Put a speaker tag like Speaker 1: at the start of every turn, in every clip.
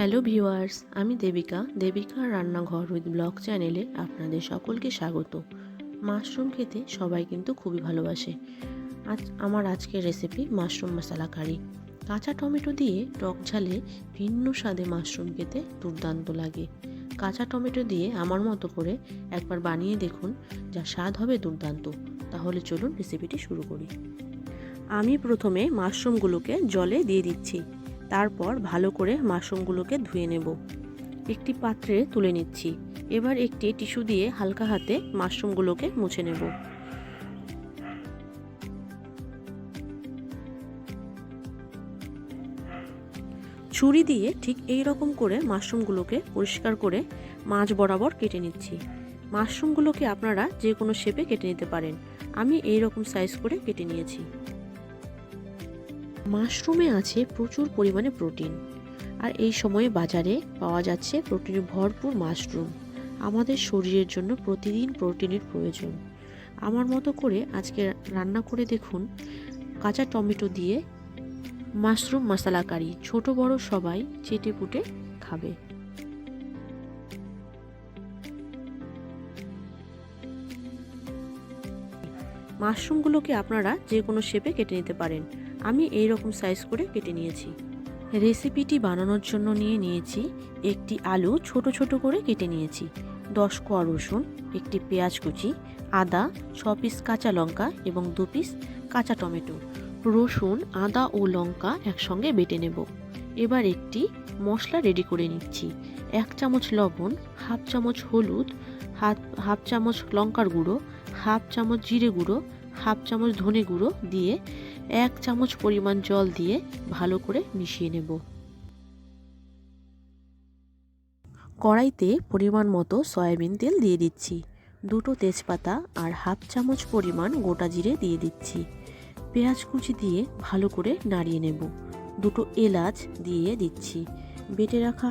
Speaker 1: Hello viewers, আমি দেবিকা দেবিকা রান্নাঘর with blog চ্যানেলে আপনাদের সকলকে স্বাগত। মাশরুম খেতে সবাই কিন্তু খুবই ভালোবাসে। আজ আমার আজকের রেসিপি মাশরুম মশলা কারি। কাঁচা টমেটো দিয়ে টক ঝালে ভিন্ন স্বাদে মাশরুম খেতে দুর্দান্ত লাগে। কাঁচা টমেটো দিয়ে আমার মতো করে একবার বানিয়ে দেখুন, যা স্বাদ হবে দুর্দান্ত। তাহলে চলুন রেসিপিটি শুরু করি। আমি প্রথমে মাশরুমগুলোকে জলে দিয়ে দিচ্ছি। তারপর ভালো করে মাশরুমগুলোকে ধুয়ে নেব। একটি পাত্রে তুলে নিচ্ছি। এবার একটি টিস্যু দিয়ে হালকা হাতে মাশরুমগুলোকে মুছে নেব। ছুরি দিয়ে ঠিক এই রকম করে মাশরুমগুলোকে পরিষ্কার করে মাছ বরাবর কেটে নিচ্ছি। মাশরুমগুলোকে আপনারা যে কোনো শেপে কেটে নিতে পারেন। আমি এই রকম সাইজ করে কেটে নিয়েছি। মাশরুমে আছে প্রচুর পরিমাণে প্রোটিন। আর এই সময়ে বাজারে পাওয়া যাচ্ছে প্রোটিনে ভরপুর মাশরুম। আমাদের শরীরের জন্য প্রতিদিন প্রোটিনের প্রয়োজন। আমার মতো করে আজকে রান্না করে দেখুন, কাঁচা টমেটো দিয়ে মাশরুম মশলা কারি ছোট বড় সবাই চেটে পুটে খাবে। মাশরুমগুলোকে আপনারা যে কোনো শেপে কেটে নিতে পারেন। আমি এই রকম সাইজ করে কেটে নিয়েছি। রেসিপিটি বানানোর জন্য নিয়ে নিয়েছি একটি আলু ছোট ছোট করে কেটে নিয়েছি। দশ কোয়া রসুন, একটি পেঁয়াজ কুচি, আদা, ছ পিস কাঁচা লঙ্কা এবং দু পিস কাঁচা টমেটো। রসুন, আদা ও লঙ্কা একসঙ্গে বেটে নেব। এবার একটি মশলা রেডি করে নিচ্ছি। এক চামচ লবণ, হাফ চামচ হলুদ হাফ হাফ চামচ লঙ্কার গুঁড়ো, হাফ চামচ জিরে গুঁড়ো, হাফ চামচ ধনে গুঁড়ো দিয়ে এক চামচ পরিমাণ জল দিয়ে ভালো করে মিশিয়ে নেব। কড়াইতে পরিমাণ মতো সয়াবিন তেল দিয়ে দিচ্ছি, দুটো তেজপাতা আর হাফ চামচ পরিমাণ গোটা জিরে দিয়ে দিচ্ছি। পেঁয়াজ কুচি দিয়ে ভালো করে নাড়িয়ে নেব, দুটো এলাচ দিয়ে দিচ্ছি, বেটে রাখা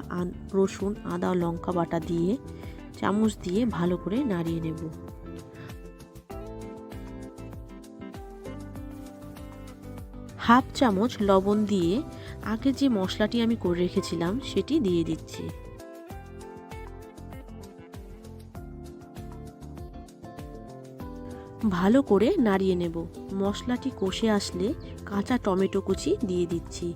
Speaker 1: রসুন, আদা, লঙ্কা বাটা দিয়ে চামচ দিয়ে ভালো করে নাড়িয়ে নেব। হাফ চামচ লবণ দিয়ে আগে যে মশলাটি আমি করে রেখেছিলাম, সেটি দিয়ে দিচ্ছি। ভালো করে নাড়িয়ে নেব। মশলাটি কষে আসলে কাঁচা টমেটো কুচি দিয়ে দিচ্ছি।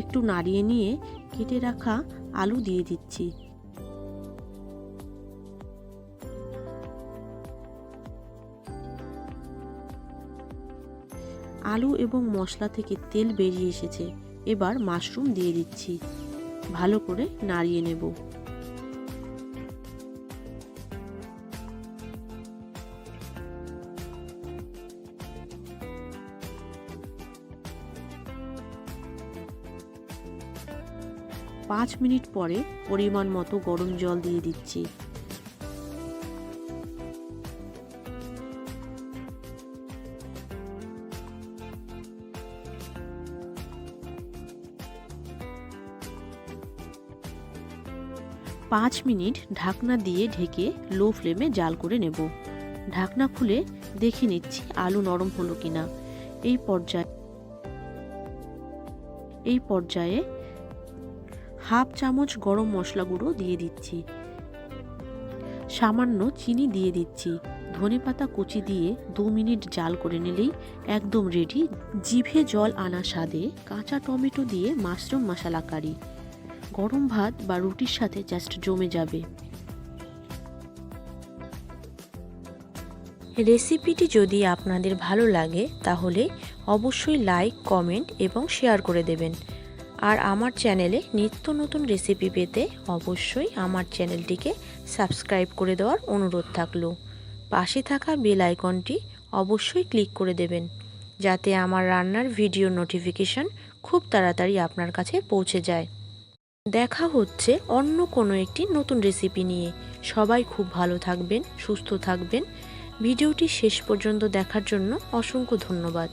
Speaker 1: একটু নাড়িয়ে নিয়ে কেটে রাখা আলু দিয়ে দিচ্ছি। আলু এবং মশলা থেকে তেল বেরিয়ে এসেছে। এবার মাশরুম দিয়ে দিচ্ছি। ভালো করে নাড়িয়ে নেব। পাঁচ মিনিট পরে পরিমাণ মতো গরম জল দিয়ে দিচ্ছি। পাঁচ মিনিট ঢাকনা দিয়ে ঢেকে লো ফ্লেমে জাল করে নেব। ঢাকনা খুলে দেখে নিচ্ছি আলু নরম হলো কিনা। এই পর্যায়ে এই পর্যায়ে হাফ চামচ গরম মশলা গুঁড়ো দিয়ে দিচ্ছি। সামান্য চিনি দিয়ে দিচ্ছি। ধনে পাতা কুচি দিয়ে দু মিনিট জাল করে নিলেই একদম রেডি জিভে জল আনা স্বাদে কাঁচা টমেটো দিয়ে মাশরুম মশলা কারি গরম ভাত বা রুটির সাথে জাস্ট জমে যাবে। রেসিপিটি যদি আপনাদের ভালো লাগে, তাহলে অবশ্যই লাইক কমেন্ট এবং শেয়ার করে দেবেন। আর আমার চ্যানেলে নিত্য নতুন রেসিপি পেতে অবশ্যই আমার চ্যানেলটিকে সাবস্ক্রাইব করে দেওয়ার অনুরোধ থাকল। পাশে থাকা বেল আইকনটি অবশ্যই ক্লিক করে দেবেন, যাতে আমার রান্নার ভিডিও নোটিফিকেশন খুব তাড়াতাড়ি আপনার কাছে পৌঁছে যায়। দেখা হচ্ছে অন্য কোনো একটি নতুন রেসিপি নিয়ে। সবাই খুব ভালো থাকবেন, সুস্থ থাকবেন। ভিডিওটি শেষ পর্যন্ত দেখার জন্য অসংখ্য ধন্যবাদ।